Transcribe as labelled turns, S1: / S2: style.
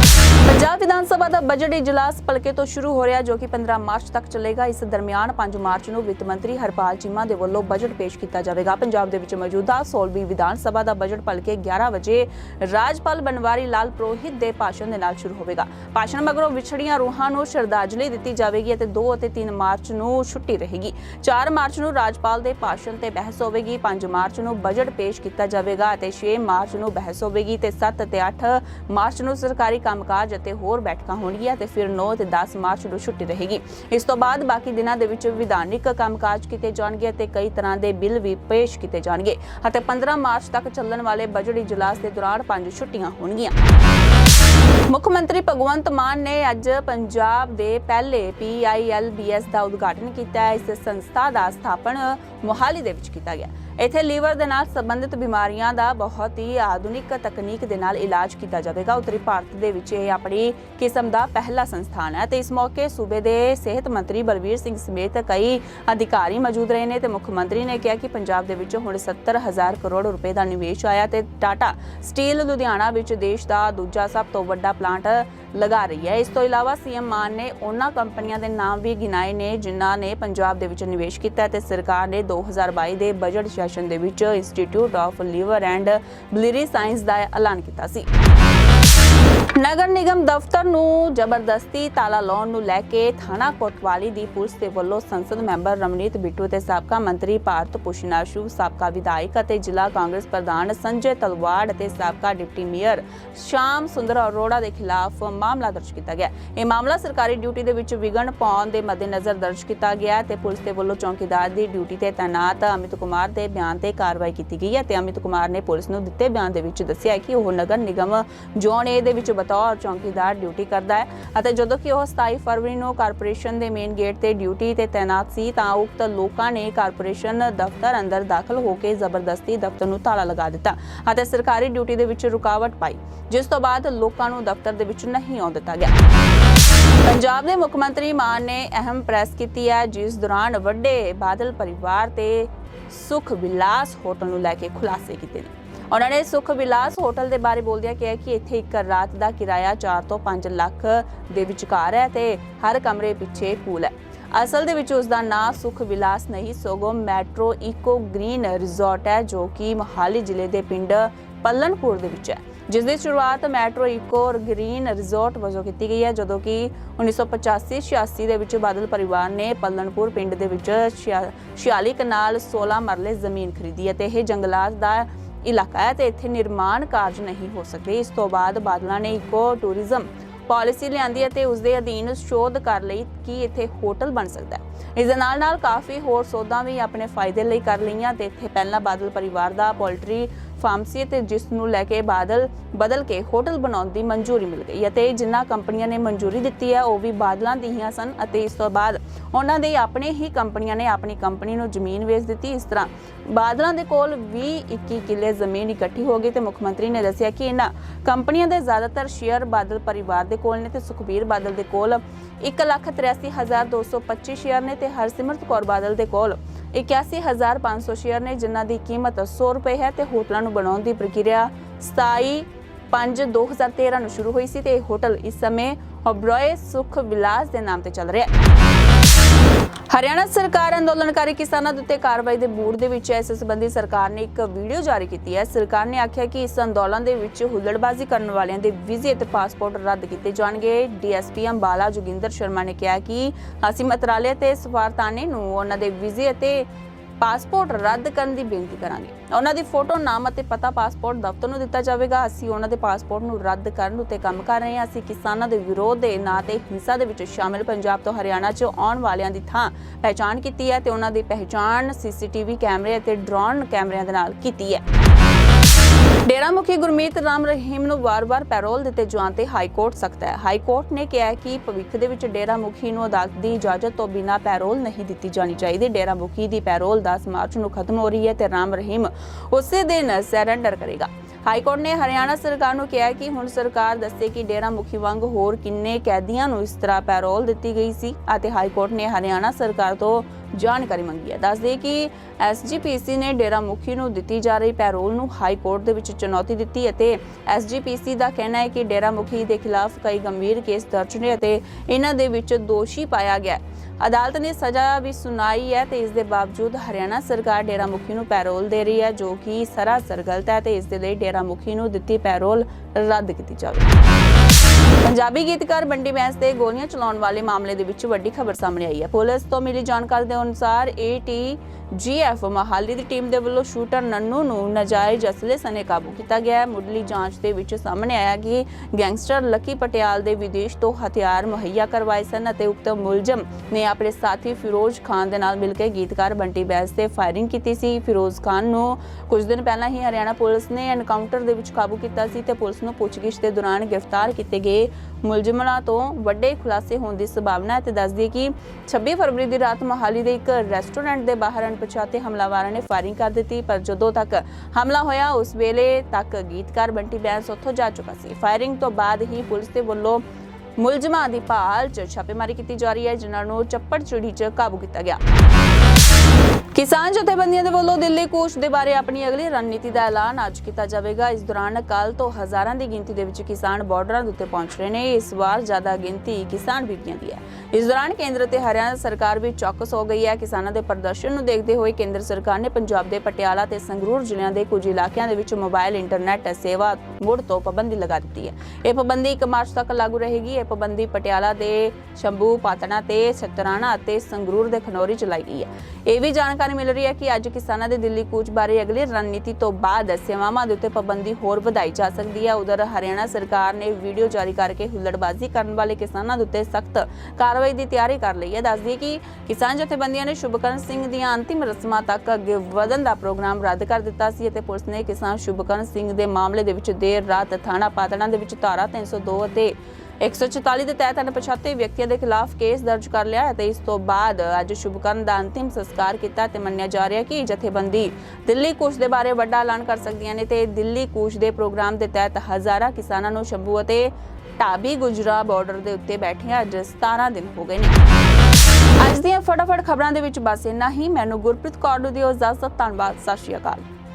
S1: ਪੰਜਾਬ ਵਿਧਾਨ ਸਭਾ ਦਾ budget ਇਜਲਾਸ ਪਲਕੇ ਤੋਂ ਸ਼ੁਰੂ ਹੋ ਰਿਹਾ ਜੋ ਕਿ 15 ਮਾਰਚ ਤੱਕ ਚੱਲੇਗਾ। ਇਸ ਦਰਮਿਆਨ 5 ਮਾਰਚ ਨੂੰ ਵਿੱਤ ਮੰਤਰੀ ਹਰਪਾਲ ਚੀਮਾ ਦੇ ਵੱਲੋਂ ਬਜਟ ਪੇਸ਼ ਕੀਤਾ ਜਾਵੇਗਾ। ਪੰਜਾਬ ਦੇ ਵਿੱਚ ਮੌਜੂਦਾ 16ਵੀਂ ਵਿਧਾਨ ਸਭਾ ਦਾ ਬਜਟ ਭਲਕੇ 11 ਵਜੇ ਰਾਜਪਾਲ ਬਨਵਾਰੀ ਲਾਲ ਪ੍ਰੋਹਿਤ ਦੇ ਭਾਸ਼ਣ ਦੇ ਨਾਲ ਸ਼ੁਰੂ ਹੋਵੇਗਾ। ਭਾਸ਼ਣ ਮਗਰੋਂ ਵਿਛੜੀਆਂ ਰੂਹਾਂ ਨੂੰ ਸ਼ਰਧਾਂਜਲੀ ਦਿੱਤੀ ਜਾਵੇਗੀ ਅਤੇ 2 ਅਤੇ 3 ਮਾਰਚ ਨੂੰ ਛੁੱਟੀ ਰਹੇਗੀ। 4 ਮਾਰਚ ਨੂੰ ਰਾਜਪਾਲ ਦੇ ਭਾਸ਼ਣ ਤੇ ਬਹਿਸ ਹੋਵੇਗੀ। 5 ਮਾਰਚ ਨੂੰ ਬਜਟ ਪੇਸ਼ ਕੀਤਾ ਜਾਵੇਗਾ ਅਤੇ 6 ਮਾਰਚ ਨੂੰ ਬਹਿਸ ਹੋਵੇਗੀ ਤੇ 7 ਅਤੇ 8 ਮਾਰਚ ਨੂੰ ਸਰਕਾਰੀ ਕੰਮਕਾਜ ਅਤੇ ਹੋਰ ਬੈਠਕਾਂ ਹੋਣਗੀਆਂ ਤੇ ਫਿਰ 9 ਤੇ 10 ਮਾਰਚ ਨੂੰ ਛੁੱਟੀ ਰਹੇਗੀ। ਇਸ ਤੋਂ ਬਾਅਦ ਬਾਕੀ ਦਿਨਾਂ ਦੇ ਵਿੱਚ ਵਿਧਾਨਿਕ ਕੰਮਕਾਜ ਕੀਤੇ ਜਾਣਗੇ ਅਤੇ ਕਈ ਤਰ੍ਹਾਂ ਦੇ ਬਿੱਲ ਵੀ ਪੇਸ਼ ਕੀਤੇ ਜਾਣਗੇ ਅਤੇ 15 ਮਾਰਚ ਤੱਕ ਚੱਲਣ ਵਾਲੇ ਬਜਟ ਇਜਲਾਸ ਦੇ ਦੌਰਾਨ ਪੰਜ ਛੁੱਟੀਆਂ ਹੋਣਗੀਆਂ। ਮੁੱਖ ਮੰਤਰੀ ਭਗਵੰਤ ਮਾਨ ਨੇ ਅੱਜ ਪੰਜਾਬ ਦੇ ਪਹਿਲੇ PILBS ਦਾ ਉਦਘਾਟਨ ਕੀਤਾ ਇਸ ਸੰਸਥਾ ਦਾ ਸਥਾਪਨ ਮੋਹਾਲੀ ਦੇ ਵਿੱਚ ਕੀਤਾ ਗਿਆ। ਇੱਥੇ ਲੀਵਰ ਦੇ ਨਾਲ ਸੰਬੰਧਿਤ ਬਿਮਾਰੀਆਂ ਦਾ ਬਹੁਤ ਹੀ ਆਧੁਨਿਕ ਤਕਨੀਕ ਦੇ ਨਾਲ ਇਲਾਜ ਕੀਤਾ ਜਾਵੇਗਾ। ਉੱਤਰੀ ਭਾਰਤ ਦੇ ਵਿੱਚ ਇਹ ਆਪਣੀ ਕਿਸਮ ਦਾ ਪਹਿਲਾ ਸੰਸਥਾਨ ਹੈ ਤੇ ਇਸ ਮੌਕੇ ਸੂਬੇ ਦੇ ਸਿਹਤ ਮੰਤਰੀ ਬਲਬੀਰ ਸਿੰਘ ਸਮੇਤ ਕਈ ਅਧਿਕਾਰੀ ਮੌਜੂਦ ਰਹੇ ਨੇ ਤੇ ਮੁੱਖ ਮੰਤਰੀ ਨੇ ਕਿਹਾ ਕਿ ਪੰਜਾਬ ਦੇ ਵਿੱਚ ਹੁਣ 70000 ਕਰੋੜ ਰੁਪਏ ਦਾ ਨਿਵੇਸ਼ ਆਇਆ ਤੇ ਟਾਟਾ ਸਟੀਲ ਲੁਧਿਆਣਾ ਵਿੱਚ ਦੇਸ਼ ਦਾ ਦੂਜਾ ਸਭ ਤੋਂ ਵੱਡਾ ਪਲਾਂਟ ਲਗਾ ਰਹੀ ਹੈ। ਇਸ ਤੋਂ ਇਲਾਵਾ ਸੀਐਮ ਮਾਨ ਨੇ ਉਹਨਾਂ ਕੰਪਨੀਆਂ ਦੇ ਨਾਮ ਵੀ ਗਿਣਾਏ ਨੇ, ਜਿਨ੍ਹਾਂ ਨੇ ਪੰਜਾਬ ਦੇ ਵਿੱਚ ਨਿਵੇਸ਼ ਕੀਤਾ ਹੈ ਤੇ ਸਰਕਾਰ ਨੇ 2022 ਦੇ ਬਜਟ ਸੈਸ਼ਨ ਦੇ ਵਿੱਚ institute of liver and biliary science ਦਾ ਐਲਾਨ ਕੀਤਾ ਸੀ। ਨਗਰ ਨਿਗਮ ਦਫ਼ਤਰ ਨੂੰ ਜ਼ਬਰਦਸਤੀ ਤਾਲਾ ਲਾਉਣ ਨੂੰ ਲੈ ਕੇ ਥਾਣਾ ਕੋਤਵਾਲੀ ਦੀ ਪੁਲਿਸ ਦੇ ਵੱਲੋਂ ਸੰਸਦ ਮੈਂਬਰ ਰਮਨੀਤ ਬਿੱਟੂ ਤੇ ਸਾਬਕਾ ਮੰਤਰੀ ਭਾਰਤ ਭੂਸ਼ਣ ਆਸ਼ੂ, ਸਾਬਕਾ ਵਿਧਾਇਕ ਅਤੇ ਜ਼ਿਲ੍ਹਾ ਕਾਂਗਰਸ ਪ੍ਰਧਾਨ ਸੰਜੇ ਤਲਵਾੜ ਅਤੇ ਸਾਬਕਾ ਡਿਪਟੀ ਮੇਅਰ ਸ਼ਾਮ ਸੁੰਦਰ ਅਰੋੜਾ ਦੇ ਖਿਲਾਫ ਮਾਮਲਾ ਦਰਜ ਕੀਤਾ ਗਿਆ। ਇਹ ਮਾਮਲਾ ਸਰਕਾਰੀ ਡਿਊਟੀ ਦੇ ਵਿੱਚ ਵਿਘਨ ਪਾਉਣ ਦੇ ਮੱਦੇਨਜ਼ਰ ਦਰਜ ਕੀਤਾ ਗਿਆ ਹੈ ਤੇ ਪੁਲਿਸ ਦੇ ਵੱਲੋਂ ਚੌਕੀਦਾਰ ਦੀ ਡਿਊਟੀ ਤੇ ਤਾਇਨਾਤ ਅਮਿਤ ਕੁਮਾਰ ਦੇ ਬਿਆਨ ਤੇ ਕਾਰਵਾਈ ਕੀਤੀ ਗਈ ਹੈ ਤੇ ਅਮਿਤ ਕੁਮਾਰ ਨੇ ਪੁਲਿਸ ਨੂੰ ਦਿੱਤੇ ਬਿਆਨ ਦੇ ਵਿੱਚ ਦੱਸਿਆ ਕਿ ਉਹ ਨਗਰ ਨਿਗਮ ਜ਼ੋਨ ਏ ਦੇ ਵਿੱਚ ਬਤੌਰ ਚੌਕੀਦਾਰ ਡਿਊਟੀ ਕਰਦਾ ਹੈ ਅਤੇ ਜਦੋਂ ਕਿ ਉਹ 27 ਫਰਵਰੀ ਨੂੰ ਕਾਰਪੋਰੇਸ਼ਨ ਦੇ ਮੇਨ ਗੇਟ ਤੇ ਡਿਊਟੀ ਤੇ ਤਾਇਨਾਤ ਸੀ ਤਾਂ ਉਕਤ ਲੋਕਾਂ ਨੇ ਕਾਰਪੋਰੇਸ਼ਨ ਦਫ਼ਤਰ ਅੰਦਰ ਦਾਖਲ ਹੋ ਕੇ ਜ਼ਬਰਦਸਤੀ ਦਫ਼ਤਰ ਨੂੰ ਤਾਲਾ ਲਗਾ ਦਿੱਤਾ ਅਤੇ ਸਰਕਾਰੀ ਡਿਊਟੀ ਦੇ ਵਿੱਚ ਰੁਕਾਵਟ ਪਾਈ, ਜਿਸ ਤੋਂ ਬਾਅਦ ਲੋਕਾਂ ਨੂੰ ਦਫ਼ਤਰ ਦੇ ਵਿੱਚ ਨਹੀਂ ਆਉਣ ਦਿੱਤਾ ਗਿਆ। ਪੰਜਾਬ ਦੇ ਮੁੱਖ ਮੰਤਰੀ ਮਾਨ ਨੇ ਅਹਿਮ ਪ੍ਰੈਸ ਕੀਤੀ ਹੈ, ਜਿਸ ਦੌਰਾਨ ਵੱਡੇ ਬਾਦਲ ਪਰਿਵਾਰ ਤੇ ਸੁਖ ਵਿਲਾਸ ਹੋਟਲ ਨੂੰ ਲੈ ਕੇ ਖੁਲਾਸੇ ਕੀਤੇ ਨੇ। ਉਹਨਾਂ ਨੇ ਸੁਖ ਵਿਲਾਸ ਹੋਟਲ ਦੇ ਬਾਰੇ ਬੋਲਦਿਆਂ ਕਿਹਾ ਕਿ ਇੱਥੇ ਇੱਕ ਰਾਤ ਦਾ ਕਿਰਾਇਆ 4 ਤੋਂ 5 ਲੱਖ ਦੇ ਵਿਚਕਾਰ ਹੈ ਤੇ ਹਰ ਕਮਰੇ ਪਿੱਛੇ ਪੂਲ ਹੈ। ਅਸਲ ਦੇ ਵਿੱਚ ਉਸ ਦਾ ਨਾਂ ਸੁਖ ਵਿਲਾਸ ਨਹੀਂ, ਸਗੋਂ ਮੈਟਰੋ ਇਕੋ ਗ੍ਰੀਨ ਰਿਜ਼ੋਰਟ ਹੈ ਜੋ ਕਿ ਮੋਹਾਲੀ ਜ਼ਿਲ੍ਹੇ ਦੇ ਪਿੰਡ ਪੱਲਨਪੁਰ ਦੇ ਵਿੱਚ ਹੈ। ਜਿਸ ਦੀ ਸ਼ੁਰੂਆਤ ਮੈਟਰੋ ਇਕੋ ਗ੍ਰੀਨ ਰਿਜ਼ੋਰਟ ਵਜੋਂ ਕੀਤੀ ਗਈ ਹੈ, ਜਦੋਂ ਕਿ 1985-86 ਦੇ ਵਿੱਚ ਬਾਦਲ ਪਰਿਵਾਰ ਨੇ ਪੱਲਨਪੁਰ ਪਿੰਡ ਦੇ ਵਿੱਚ 46 ਕਨਾਲ 16 ਮਰਲੇ ਜ਼ਮੀਨ ਖਰੀਦੀ ਹੈ ਤੇ ਇਹ ਜੰਗਲਾਤ ਦਾ ਇਲਾਕਾ ਹੈ ਤੇ ਇੱਥੇ ਨਿਰਮਾਣ ਕਾਰਜ ਨਹੀਂ ਹੋ ਸਕਦੇ ਇਸ ਤੋਂ ਬਾਅਦ ਬਾਦਲਾਂ ਨੇ ਇਕੋ ਟੂਰਿਜ਼ਮ ਪਾਲਿਸੀ ਲਿਆਂਦੀ ਹੈ ਤੇ ਉਸ ਦੇ ਅਧੀਨ ਸ਼ੋਧ ਕਰ ਲਈ ਕਿ ਇੱਥੇ ਹੋਟਲ ਬਣ ਸਕਦਾ ਹੈ। ਇਸ ਦੇ ਨਾਲ ਨਾਲ ਕਾਫੀ ਹੋਰ ਸੋਧਾਂ ਵੀ ਆਪਣੇ ਫਾਇਦੇ ਲਈ ਕਰ ਲਈਆਂ ਤੇ ਇੱਥੇ ਪਹਿਲਾਂ ਬਾਦਲ ਪਰਿਵਾਰ ਦਾ ਪੋਲਟਰੀ ਫਾਰਮ ਸੀ ਤੇ ਜਿਸ ਨੂੰ ਲੈ ਕੇ ਬਾਦਲ, ਬਦਲ ਕੇ ਹੋਟਲ ਬਣਾਉਣ ਦੀ ਮਨਜ਼ੂਰੀ ਮਿਲ ਗਈ ਅਤੇ ਜਿਨ੍ਹਾਂ ਕੰਪਨੀਆਂ ਨੇ ਮਨਜ਼ੂਰੀ ਦਿੱਤੀ ਹੈ, ਉਹ ਵੀ ਬਾਦਲਾਂ ਦੀਆਂ ਸਨ ਅਤੇ ਇਸ ਤੋਂ ਬਾਅਦ ਉਹਨਾਂ ਦੇ ਆਪਣੇ ਹੀ ਕੰਪਨੀਆਂ ਨੇ ਆਪਣੀ ਕੰਪਨੀ ਨੂੰ ਜ਼ਮੀਨ ਵੇਚ ਦਿੱਤੀ। ਇਸ ਤਰ੍ਹਾਂ ਬਾਦਲਾਂ ਦੇ ਕੋਲ 20 21 ਕਿੱਲੇ ਜ਼ਮੀਨ ਇਕੱਠੀ ਹੋ ਗਈ ਤੇ ਮੁੱਖ ਮੰਤਰੀ ਨੇ ਦੱਸਿਆ ਕਿ ਇਹਨਾਂ ਕੰਪਨੀਆਂ ਦੇ ਜ਼ਿਆਦਾਤਰ ਸ਼ੇਅਰ ਬਾਦਲ ਪਰਿਵਾਰ ਦੇ ਕੋਲ ਨੇ ਤੇ ਸੁਖਬੀਰ ਬਾਦਲ ਦੇ ਕੋਲ 183225 ਸ਼ੇਅਰ ਨੇ ਤੇ ਹਰਸਿਮਰਤ ਕੌਰ ਬਾਦਲ ਦੇ ਕੋਲ 81500 ਸ਼ੇਅਰ ਨੇ, ਜਿਨ੍ਹਾਂ ਦੀ ਕੀਮਤ 100 ਰੁਪਏ ਹੈ ਤੇ ਹੋਟਲਾਂ ਨੂੰ ਬਣਾਉਣ ਦੀ ਪ੍ਰਕਿਰਿਆ 27 5 2013 ਨੂੰ ਸ਼ੁਰੂ ਹੋਈ ਸੀ ਤੇ ਇਹ ਹੋਟਲ ਇਸ ਸਮੇਂ ਓਬਰੋਏ ਸੁਖ ਵਿਲਾਸ ਦੇ ਨਾਮ ਤੇ ਚੱਲ ਰਿਹਾ ਹੈ। ਹਰਿਆਣਾ ਸਰਕਾਰ ਅੰਦੋਲਨਕਾਰੀ ਕਿਸਾਨਾਂ ਦੇ ਉੱਤੇ ਕਾਰਵਾਈ ਦੇ ਬੂੜ ਦੇ ਵਿੱਚ ਇਸ ਸੰਬੰਧੀ ਸਰਕਾਰ ਨੇ ਇੱਕ ਵੀਡੀਓ ਜਾਰੀ ਕੀਤੀ ਹੈ। ਸਰਕਾਰ ਨੇ ਆਖਿਆ ਕਿ ਇਸ ਅੰਦੋਲਨ ਦੇ ਵਿੱਚ ਹੁੱਲੜਬਾਜ਼ੀ ਕਰਨ ਵਾਲਿਆਂ ਦੇ ਵੀਜ਼ੇ ਅਤੇ ਪਾਸਪੋਰਟ ਰੱਦ ਕੀਤੇ ਜਾਣਗੇ। ਡੀਐਸਪੀ ਅੰਬਾਲਾ ਜੋਗਿੰਦਰ ਸ਼ਰਮਾ ਨੇ ਕਿਹਾ ਕਿ ਅਸੀਂ ਮੰਤਰਾਲੇ ਤੇ ਸਫਾਰਤਾਨੇ ਨੂੰ ਉਹਨਾਂ ਦੇ ਵੀਜ਼ੇ ਅਤੇ ਪਾਸਪੋਰਟ ਰੱਦ ਕਰਨ ਦੀ ਬੇਨਤੀ ਕਰਾਂਗੇ। ਉਹਨਾਂ ਦੀ ਫੋਟੋ, ਨਾਮ ਅਤੇ ਪਤਾ ਪਾਸਪੋਰਟ ਦਫ਼ਤਰ ਨੂੰ ਦਿੱਤਾ ਜਾਵੇਗਾ। ਅਸੀਂ ਉਹਨਾਂ ਦੇ ਪਾਸਪੋਰਟ ਨੂੰ ਰੱਦ ਕਰਨ ਉੱਤੇ ਕੰਮ ਕਰ ਰਹੇ ਹਾਂ। ਅਸੀਂ ਕਿਸਾਨਾਂ ਦੇ ਵਿਰੋਧ ਦੇ ਨਾਂ ਤੇ ਹਿੰਸਾ ਦੇ ਵਿੱਚ ਸ਼ਾਮਿਲ ਪੰਜਾਬ ਤੋਂ ਹਰਿਆਣਾ 'ਚ ਆਉਣ ਵਾਲਿਆਂ ਦੀ ਥਾਂ ਪਹਿਚਾਣ ਕੀਤੀ ਹੈ ਤੇ ਉਹਨਾਂ ਦੀ ਪਹਿਚਾਣ ਸੀਸੀਟੀਵੀ ਕੈਮਰੇ ਅਤੇ ਡਰੋਨ ਕੈਮਰਿਆਂ ਦੇ ਨਾਲ ਕੀਤੀ ਹੈ। ਡੇਰਾ ਮੁਖੀ ਗੁਰਮੀਤ ਰਾਮ ਰਹੀਮ ਨੂੰ ਵਾਰ-ਵਾਰ ਪੈਰੋਲ ਦਿੱਤੇ ਜਾਣ ਤੇ ਹਾਈ ਕੋਰਟ ਸਖਤ ਹੈ। ਹਾਈ ਕੋਰਟ ਨੇ ਕਿਹਾ ਕਿ ਭਵਿੱਖ ਦੇ ਵਿੱਚ ਡੇਰਾ ਮੁਖੀ ਨੂੰ ਅਦਾਲਤ ਦੀ ਇਜਾਜ਼ਤ ਤੋਂ ਬਿਨਾਂ ਪੈਰੋਲ ਨਹੀਂ ਦਿੱਤੀ ਜਾਣੀ ਚਾਹੀਦੀ। ਡੇਰਾ ਮੁਖੀ ਦੀ ਪੈਰੋਲ 10 ਮਾਰਚ ਨੂੰ ਖਤਮ ਹੋ ਰਹੀ ਹੈ ਤੇ ਰਾਮ ਰਹੀਮ ਉਸੇ ਦਿਨ ਸਰੈਂਡਰ ਕਰੇਗਾ। ਹਾਈ ਕੋਰਟ ਨੇ ਹਰਿਆਣਾ ਸਰਕਾਰ ਨੂੰ ਕਿਹਾ ਹੈ ਕਿ ਹੁਣ ਸਰਕਾਰ ਦੱਸੇ ਕਿ ਡੇਰਾ ਮੁਖੀ ਵਾਂਗ ਹੋਰ ਕਿੰਨੇ ਕੈਦੀਆਂ ਨੂੰ ਇਸ ਤਰ੍ਹਾਂ ਪੈਰੋਲ ਦਿੱਤੀ ਗਈ ਸੀ ਅਤੇ ਹਾਈ ਕੋਰਟ ਨੇ ਹਰਿਆਣਾ ਸਰਕਾਰ ਤੋਂ ਜਾਣਕਾਰੀ ਮੰਗੀ ਹੈ। ਦੱਸਦੇ ਕਿ ਐਸਜੀਪੀਸੀ ਨੇ ਡੇਰਾ ਮੁਖੀ ਨੂੰ ਦਿੱਤੀ ਜਾ ਰਹੀ ਪੈਰੋਲ ਨੂੰ ਹਾਈ ਕੋਰਟ ਦੇ ਵਿੱਚ ਚੁਣੌਤੀ ਦਿੱਤੀ ਅਤੇ ਐਸਜੀਪੀਸੀ ਦਾ ਕਹਿਣਾ ਹੈ ਕਿ ਡੇਰਾ ਮੁਖੀ ਦੇ ਖਿਲਾਫ ਕਈ ਗੰਭੀਰ ਕੇਸ ਦਰਜ ਨੇ ਅਤੇ ਇਹਨਾਂ ਦੇ ਵਿੱਚ ਦੋਸ਼ੀ ਪਾਇਆ ਗਿਆ ਅਦਾਲਤ ਨੇ ਸਜ਼ਾ ਵੀ ਸੁਣਾਈ ਹੈ ਤੇ ਇਸ ਦੇ ਬਾਵਜੂਦ ਹਰਿਆਣਾ ਸਰਕਾਰ ਡੇਰਾ ਮੁਖੀ ਨੂੰ ਪੈਰੋਲ ਦੇ ਰਹੀ ਹੈ, ਜੋ ਕਿ ਸਰਾਸਰ ਗਲਤ ਹੈ ਤੇ ਇਸ ਦੇ ਲਈ ਡੇਰਾ ਮੁਖੀ ਨੂੰ ਦਿੱਤੀ ਪੈਰੋਲ ਰੱਦ ਕੀਤੀ ਜਾਵੇ ਪੰਜਾਬੀ ਗੀਤਕਾਰ ਬੰਟੀ ਬੈਂਸ ਤੇ ਗੋਲੀਆਂ ਚਲਾਉਣ ਵਾਲੇ ਮਾਮਲੇ ਦੇ ਵਿੱਚ ਵੱਡੀ ਖਬਰ ਸਾਹਮਣੇ ਆਈ ਹੈ। ਪੁਲਿਸ ਤੋਂ ਮਿਲੀ ਜਾਣਕਾਰੀ ਦੇ ਅਨੁਸਾਰ ਏਟੀ ਜੀਐਫ ਮਹਾਲੀ ਦੀ ਟੀਮ ਦੇ ਵੱਲੋਂ ਸ਼ੂਟਰ ਨੰਨੂ ਨੂੰ ਨਾਜਾਇਜ਼ ਅਸਲੇ ਸਨੇ ਕਾਬੂ ਕੀਤਾ ਗਿਆ ਹੈ। ਮੁੱਢਲੀ ਜਾਂਚ ਦੇ ਵਿੱਚ ਸਾਹਮਣੇ ਆਇਆ ਕਿ ਗੈਂਗਸਟਰ ਲੱਕੀ ਪਟਿਆਲ ਦੇ ਵਿਦੇਸ਼ ਤੋਂ ਹਥਿਆਰ ਮੁਹੱਈਆ ਕਰਵਾਏ ਸਨ ਅਤੇ ਉਕਤ ਮੁਲਜ਼ਮ ਨੇ ਆਪਣੇ ਸਾਥੀ ਫਿਰੋਜ਼ ਖਾਨ ਦੇ ਨਾਲ ਮਿਲ ਕੇ ਗੀਤਕਾਰ ਬੰਟੀ ਬੈਂਸ ਤੇ ਫਾਇਰਿੰਗ ਕੀਤੀ ਸੀ। ਫਿਰੋਜ਼ ਖਾਨ ਨੂੰ ਕੁਝ ਦਿਨ ਪਹਿਲਾਂ ਹੀ ਹਰਿਆਣਾ ਪੁਲਿਸ ਨੇ ਐਨਕਾਊਂਟਰ ਦੇ ਵਿੱਚ ਕਾਬੂ ਕੀਤਾ ਸੀ ਤੇ ਪੁਲਿਸ ਨੂੰ ਪੁੱਛਗਿੱਛ ਦੇ ਦੌਰਾਨ ਗ੍ਰਿਫਤਾਰ ਕੀਤੇ ਗਏ ਮੁਲਜ਼ਮਾਂ ਤੋਂ ਵੱਡੇ ਖੁਲਾਸੇ ਹੋਣ ਦੀ ਸੰਭਾਵਨਾ ਹੈ ਤੇ ਦੱਸਦੀ ਕਿ 26 ਫਰਵਰੀ ਦੀ ਰਾਤ ਮੋਹਾਲੀ ਦੇ ਇੱਕ ਰੈਸਟੋਰੈਂਟ ਦੇ ਬਾਹਰ ਅਣਪਛਾਤੇ ਹਮਲਾਵਰਾਂ ਨੇ ਫਾਇਰਿੰਗ ਕਰ ਦਿੱਤੀ, ਪਰ ਜਦੋਂ ਤੱਕ ਹਮਲਾ ਹੋਇਆ, ਉਸ ਵੇਲੇ ਤੱਕ ਗੀਤਕਾਰ ਬੰਟੀ ਬੈਂਸ ਉੱਥੋਂ ਜਾ ਚੁੱਕਾ ਸੀ। ਫਾਇਰਿੰਗ ਤੋਂ ਬਾਅਦ ਹੀ ਪੁਲਿਸ ਦੇ ਵੱਲੋਂ ਮੁਲਜ਼ਮਾਂ ਦੀ ਭਾਲ 'ਚ ਛਾਪੇਮਾਰੀ ਕੀਤੀ ਜਾ ਰਹੀ ਹੈ, ਜਿਨ੍ਹਾਂ ਨੂੰ ਚੱਪੜ ਚਿੜੀ 'ਚ ਕਾਬੂ ਕੀਤਾ ਗਿਆ। ਕਿਸਾਨ ਜਥੇਬੰਦੀਆਂ ਦੇ ਵੱਲੋਂ ਦਿੱਲੀ ਕੂਚ ਦੇ ਬਾਰੇ ਆਪਣੀ ਅਗਲੀ ਰਣਨੀਤੀ ਦਾ ਐਲਾਨ ਅੱਜ ਕੀਤਾ ਜਾਵੇਗਾ। ਇਸ ਦੌਰਾਨ ਕੱਲ ਤੋਂ ਹਜ਼ਾਰਾਂ ਦੀ ਗਿਣਤੀ ਦੇ ਵਿੱਚ ਕਿਸਾਨ ਬਾਰਡਰਾਂ ਦੇ ਉੱਤੇ ਪਹੁੰਚ ਰਹੇ ਨੇ। ਇਸ ਵਾਰ ਜ਼ਿਆਦਾ ਗਿਣਤੀ ਕਿਸਾਨ ਬੀਬੀਆਂ ਦੀ ਹੈ। ਇਸ ਦੌਰਾਨ ਕੇਂਦਰ ਤੇ ਹਰਿਆਣਾ ਸਰਕਾਰ ਵੀ ਚੌਕਸ ਹੋ ਗਈ ਹੈ। ਕਿਸਾਨਾਂ ਦੇ ਪ੍ਰਦਰਸ਼ਨ ਨੂੰ ਦੇਖਦੇ ਹੋਏ ਕੇਂਦਰ ਸਰਕਾਰ ਨੇ ਪੰਜਾਬ ਦੇ ਪਟਿਆਲਾ ਤੇ ਸੰਗਰੂਰ ਜ਼ਿਲ੍ਹਿਆਂ ਦੇ ਕੁਝ ਇਲਾਕਿਆਂ ਦੇ ਵਿੱਚ ਮੋਬਾਈਲ ਇੰਟਰਨੈਟ ਸੇਵਾ ਮੁੜ ਤੋਂ ਪਾਬੰਦੀ ਲਗਾ ਦਿੱਤੀ ਹੈ। ਇਹ ਪਾਬੰਦੀ 1 ਮਾਰਚ ਤੱਕ ਲਾਗੂ ਰਹੇਗੀ। ਇਹ ਪਾਬੰਦੀ ਪਟਿਆਲਾ ਦੇ ਸ਼ੰਭੂ, ਪਾਤਣਾ ਤੇ ਸਤਰਾਣਾ ਅਤੇ ਸੰਗਰੂਰ ਦੇ ਖਨੌਰੀ ਚ ਲਾਈ ਗਈ ਹੈ। ਇਹ ਵੀ ਜਾਣਕਾਰੀ ਮਿਲ ਰਹੀ ਹੈ ਕਿ ਅੱਜ ਕਿਸਾਨਾਂ ਦੇ ਦਿੱਲੀ ਕੂਚ ਬਾਰੇ ਅਗਲੀ ਰਣਨੀਤੀ ਤੋਂ ਬਾਅਦ ਸੇਵਾਵਾਂ ਦੇ ਉੱਤੇ ਪਾਬੰਦੀ ਹੋਰ ਵਧਾਈ ਜਾ ਸਕਦੀ ਹੈ। ਉਧਰ ਹਰਿਆਣਾ ਸਰਕਾਰ ਨੇ ਵੀਡੀਓ ਜਾਰੀ ਕਰਕੇ ਹੁੱਲੜਬਾਜ਼ੀ ਕਰਨ ਵਾਲੇ ਕਿਸਾਨਾਂ ਦੇ ਉੱਤੇ ਸਖਤ ਕਾਰਵਾਈ ਦੀ ਤਿਆਰੀ ਕਰ ਲਈ ਹੈ। ਦੱਸਦੀ ਕਿ ਕਿਸਾਨ ਜਥੇਬੰਦੀਆਂ ਨੇ ਸ਼ੁਭਕਰਨ ਸਿੰਘ ਦੀਆਂ ਅੰਤਿਮ ਰਸਮਾਂ ਤੱਕ ਅੱਗੇ ਵਧਣ ਦਾ ਪ੍ਰੋਗਰਾਮ ਰੱਦ ਕਰ ਦਿੱਤਾ ਸੀ ਅਤੇ ਪੁਲਿਸ ਨੇ ਕਿਸਾਨ ਸ਼ੁਭਕਰਨ ਸਿੰਘ ਦੇ ਮਾਮਲੇ ਦੇ ਵਿੱਚ ਦੇਰ ਰਾਤ ਥਾਣਾ ਪਾਤੜਾਂ ਦੇ ਵਿੱਚ ਧਾਰਾ 302 ਅਤੇ 144 ਦੇ ਤਹਿਤ ਅਣਪਛਾਤੇ ਵਿਅਕਤੀਆਂ ਦੇ ਖਿਲਾਫ ਕੇਸ ਦਰਜ ਕਰ ਲਿਆ ਹੈ ਇਸ ਤੋਂ ਬਾਅਦ ਅੱਜ ਸ਼ੁਭਕਰਨ ਦਾ ਅੰਤਿਮ ਸੰਸਕਾਰ ਕੀਤਾ ਤੇ ਮੰਨਿਆ ਜਾ ਰਿਹਾ ਕਿ ਜਥੇਬੰਦੀ ਦਿੱਲੀ ਕੂਚ ਦੇ ਬਾਰੇ ਵੱਡਾ ਐਲਾਨ ਕਰ ਸਕਦੀਆਂ ਨੇ ਤੇ ਦਿੱਲੀ ਕੂਚ ਦੇ ਪ੍ਰੋਗਰਾਮ ਦੇ ਤਹਿਤ ਹਜ਼ਾਰਾਂ ਕਿਸਾਨਾਂ ਨੂੰ ਸ਼ੰਭੂ ਅਤੇ ਢਾਬੀ ਗੁਜਰਾ ਬਾਰਡਰ ਦੇ ਉੱਤੇ ਬੈਠੇ ਅੱਜ 17 ਦਿਨ ਹੋ ਗਏ ਨੇ। ਅੱਜ ਦੀਆਂ ਫਟਾਫਟ ਖਬਰਾਂ ਦੇ ਵਿੱਚ ਬਸ ਇੰਨਾ ਹੀ। ਮੈਨੂੰ ਗੁਰਪ੍ਰੀਤ ਕੌਰ ਨੂੰ ਦਿਓ ਇਜਾਜ਼ਤ। ਧੰਨਵਾਦ। ਸਤਿ ਸ਼੍ਰੀ ਅਕਾਲ।